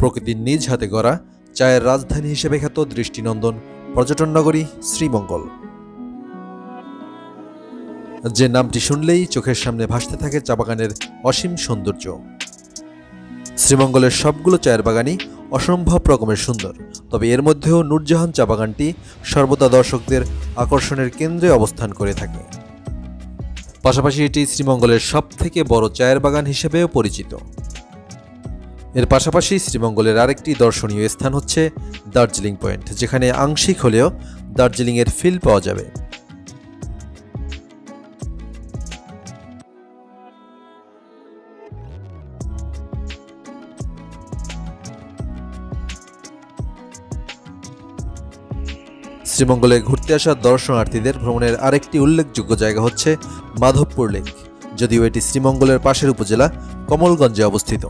প্রকৃতির নিজ হাতে গড়া চায়ের রাজধানী হিসেবে খ্যাত দৃষ্টিনন্দন পর্যটন নগরী শ্রীমঙ্গল। যে নামটি শুনলেই চোখের সামনে ভাসতে থাকে চা বাগানের অসীম সৌন্দর্য। শ্রীমঙ্গলের সবগুলো চায়ের বাগানই অসম্ভব রকমের সুন্দর, তবে এর মধ্যেও নূরজাহান চা বাগানটি সর্বদা দর্শকদের আকর্ষণের কেন্দ্রে অবস্থান করে থাকে। পাশাপাশি এটি শ্রীমঙ্গলের সবথেকে বড় চায়ের বাগান হিসেবেও পরিচিত। এর পাশাপাশি শ্রীমঙ্গলের আরেকটি দর্শনীয় স্থান হচ্ছে দার্জিলিং পয়েন্ট, যেখানে আংশিক হলেও দার্জিলিংয়ের ফিল পাওয়া যাবে। শ্রীমঙ্গলে ঘুরতে আসা দর্শনার্থীদের ভ্রমণের আরেকটি উল্লেখযোগ্য জায়গা হচ্ছে মাধবপুর লেক, যদিও এটি শ্রীমঙ্গলের পাশের উপজেলা, কমলগঞ্জে অবস্থিত।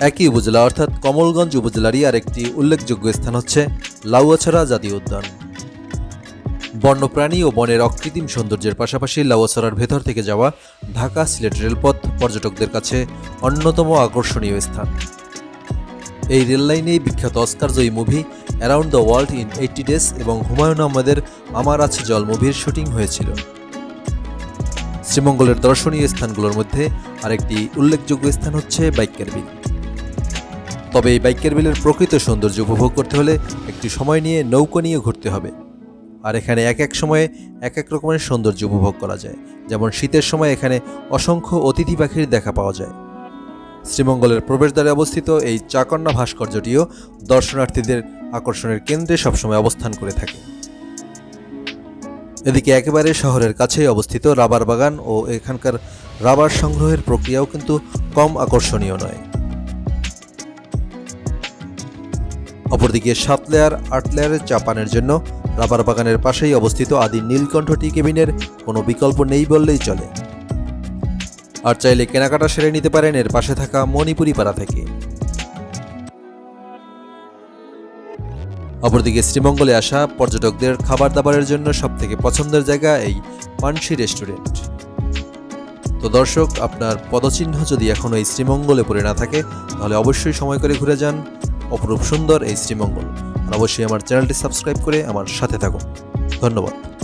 একই উপজেলা অর্থাৎ কমলগঞ্জ উপজেলারই আরেকটি উল্লেখযোগ্য স্থান হচ্ছে লাউয়াছড়া জাতীয় উদ্যান। বন্যপ্রাণী ও বনের অকৃত্রিম সৌন্দর্যের পাশাপাশি লাউয়াছড়ার ভেতর থেকে যাওয়া ঢাকা সিলেট রেলপথ পর্যটকদের কাছে অন্যতম আকর্ষণীয় স্থান। এই রেললাইনেই বিখ্যাত অস্কারজয়ী movie around the world in eighty days এবং হুমায়ুন আহমেদের আমার আছে জল মুভির শুটিং হয়েছিল। শ্রীমঙ্গলের দর্শনীয় স্থানগুলোর মধ্যে আরেকটি উল্লেখযোগ্য স্থান হচ্ছে বাইকের বিল। তবে এই বাইকের বিলের প্রকৃত সৌন্দর্য উপভোগ করতে হলে একটি সময় নিয়ে নৌকো নিয়ে ঘুরতে হবে। আর এখানে এক এক সময়ে এক এক রকমের সৌন্দর্য উপভোগ করা যায়। যেমন শীতের সময় এখানে অসংখ্য অতিথি পাখির দেখা পাওয়া যায়। শ্রীমঙ্গলের প্রবেশদ্বারে অবস্থিত এই চাকন্যা ভাস্কর্যটিও দর্শনার্থীদের আকর্ষণের কেন্দ্রে সবসময় অবস্থান করে থাকে। এদিকে একেবারে শহরের কাছেই অবস্থিত রাবার বাগান ও এখানকার রাবার সংগ্রহের প্রক্রিয়াও কিন্তু কম আকর্ষণীয় নয়। অপরদিকে সাত লেয়ার আট লেয়ারের চা পানের জন্য রাবার বাগানের পাশেই অবস্থিত আদি নীলকণ্ঠ টি কেবিনের কোনো বিকল্প নেই বললেই চলে। আর চাইলে কেনাকাটা সেরে নিতে পারেন এর পাশে থাকা মণিপুরি পাড়া থেকে। অপরদিকে শ্রীমঙ্গলে আসা পর্যটকদের খাবার দাবারের জন্য সবথেকে পছন্দের জায়গা এই পানসি রেস্টুরেন্ট। তো দর্শক, আপনার পদচিহ্ন যদি এখনও এই শ্রীমঙ্গলে পড়ে না থাকে, তাহলে অবশ্যই সময় করে ঘুরে যান। অপরূপ সুন্দর এই শ্রীমঙ্গল। অবশ্যই আমার চ্যানেলটি সাবস্ক্রাইব করে আমার সাথে থাকুন। ধন্যবাদ।